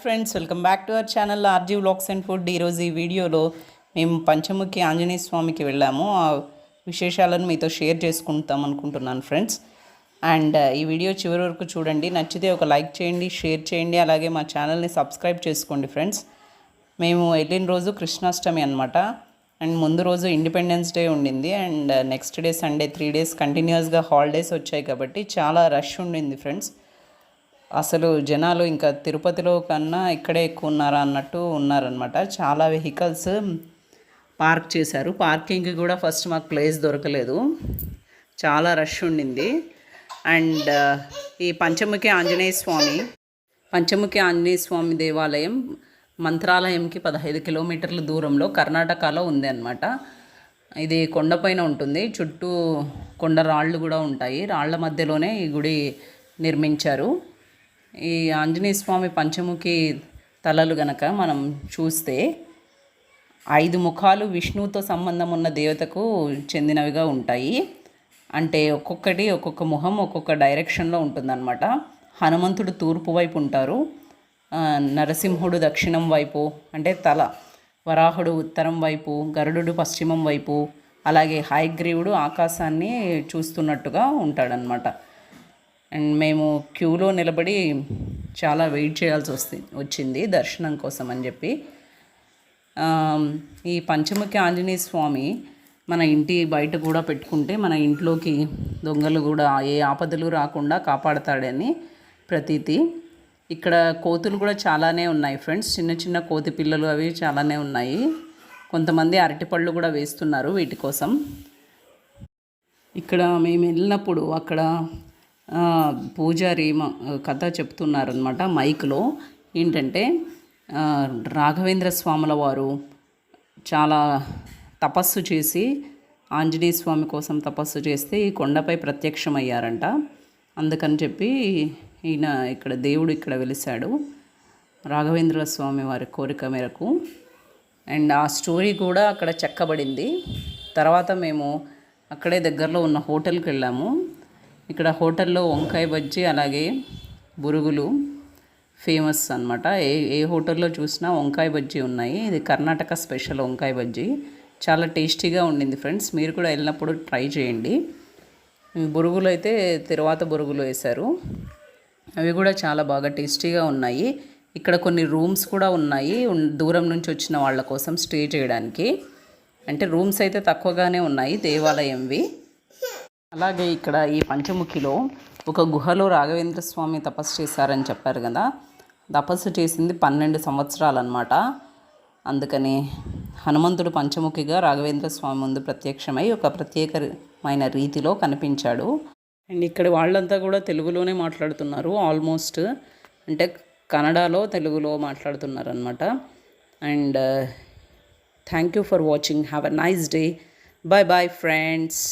Friends welcome back to our channel RG vlogs and food. ఈరోజు ఈ వీడియోలో మేము పంచముఖి ఆంజనేయ స్వామికి వెళ్ళాము. ఆ విశేషాలను మీతో షేర్ చేసుకుంటాం అనుకుంటున్నాను ఫ్రెండ్స్. అండ్ ఈ వీడియో చివరి వరకు చూడండి. నచ్చితే ఒక లైక్ చేయండి షేర్ చేయండి అలాగే మా ఛానల్ని సబ్స్క్రైబ్ చేసుకోండి ఫ్రెండ్స్. మేము వెళ్ళిన రోజు కృష్ణాష్టమి అనమాట అండ్ ముందు రోజు ఇండిపెండెన్స్ డే ఉండింది. And next day Sunday three days కంటిన్యూస్గా హాలిడేస్ వచ్చాయి కాబట్టి చాలా రష్ ఉండింది ఫ్రెండ్స్. అసలు జనాలు ఇంకా తిరుపతిలో కన్నా ఇక్కడే ఎక్కువ ఉన్నారా అన్నట్టు ఉన్నారనమాట చాలా వెహికల్స్ పార్క్ చేశారు. పార్కింగ్కి కూడా ఫస్ట్ మాకు ప్లేస్ దొరకలేదు. చాలా రష్ ఉండింది. అండ్ ఈ పంచముఖి ఆంజనేయ స్వామి పంచముఖి ఆంజనేయ స్వామి దేవాలయం మంత్రాలయంకి పదహైదు కిలోమీటర్ల దూరంలో కర్ణాటకలో ఉంది అనమాట ఇది కొండపైన ఉంటుంది. చుట్టూ కొండ రాళ్ళు కూడా ఉంటాయి. రాళ్ళ మధ్యలోనే ఈ గుడి నిర్మించారు. ఈ ఆంజనేయ స్వామి పంచముఖి తలలు గనక మనం చూస్తే ఐదు ముఖాలు విష్ణువుతో సంబంధం ఉన్న దేవతకు చెందినవిగా ఉంటాయి. అంటే ఒక్కొక్కటి ఒక్కొక్క ముఖం ఒక్కొక్క డైరెక్షన్లో ఉంటుందన్నమాట. హనుమంతుడు తూర్పు వైపు ఉంటారు. నరసింహుడు దక్షిణం వైపు అంటే తల వరాహుడు ఉత్తరం వైపు గరుడు పశ్చిమం వైపు అలాగే హాయగ్రీవుడు ఆకాశాన్ని చూస్తున్నట్టుగా ఉంటాడనమాట అండ్ మేము క్యూలో నిలబడి చాలా వెయిట్ చేయాల్సి వస్తుంది వచ్చింది దర్శనం కోసం అని చెప్పి. ఈ పంచముఖి ఆంజనేయ స్వామి మన ఇంటి బయట కూడా పెట్టుకుంటే మన ఇంట్లోకి దొంగలు కూడా ఏ ఆపదలు రాకుండా కాపాడతాడని ప్రతీతి. ఇక్కడ కోతులు కూడా చాలానే ఉన్నాయి ఫ్రెండ్స్. చిన్న చిన్న కోతి పిల్లలు అవి చాలానే ఉన్నాయి. కొంతమంది అరటిపళ్ళు కూడా వేస్తున్నారు వీటి కోసం. ఇక్కడ మేము వెళ్ళినప్పుడు అక్కడ పూజారి మ- కథ చెప్తున్నారనమాట మైక్లో. ఏంటంటే రాఘవేంద్ర స్వాముల వారు చాలా తపస్సు చేసి ఆంజనేయ స్వామి కోసం తపస్సు చేస్తే ఈ కొండపై ప్రత్యక్షమయ్యారంట. అందుకని చెప్పి ఈయన ఇక్కడ దేవుడు ఇక్కడ వెలిశాడు రాఘవేంద్ర స్వామి వారి కోరిక మేరకు. అండ్ ఆ స్టోరీ కూడా అక్కడ చెక్కబడింది. తర్వాత మేము అక్కడే దగ్గరలో ఉన్న హోటల్కి వెళ్ళాము. ఇక్కడ హోటల్లో వంకాయ బజ్జీ అలాగే బురుగులు ఫేమస్ అన్నమాట. ఏ ఏ హోటల్లో చూసినా వంకాయ బజ్జీ ఉన్నాయి. ఇది కర్ణాటక స్పెషల్ వంకాయ బజ్జీ. చాలా టేస్టీగా ఉండింది ఫ్రెండ్స్. మీరు కూడా వెళ్ళినప్పుడు ట్రై చేయండి. బురుగులు అయితే తర్వాత బురుగులు వేశారు. అవి కూడా చాలా బాగా టేస్టీగా ఉన్నాయి. ఇక్కడ కొన్ని రూమ్స్ కూడా ఉన్నాయి. దూరం నుంచి వచ్చిన వాళ్ళ కోసం స్టే చేయడానికి. అంటే రూమ్స్ అయితే తక్కువగానే ఉన్నాయి దేవాలయంవి. అలాగే ఇక్కడ ఈ పంచముఖిలో ఒక గుహలో రాఘవేంద్ర స్వామి తపస్సు చేశారని చెప్పారు కదా. తపస్సు చేసింది పన్నెండు సంవత్సరాలు అనమాట అందుకని హనుమంతుడు పంచముఖిగా రాఘవేంద్ర స్వామి ముందు ప్రత్యక్షమై ఒక ప్రత్యేకమైన రీతిలో కనిపించాడు. అండ్ ఇక్కడ వాళ్ళంతా కూడా తెలుగులోనే మాట్లాడుతున్నారు. ఆల్మోస్ట్ అంటే కన్నడలో తెలుగులో మాట్లాడుతున్నారు అనమాట and thank you for watching have a nice day bye bye friends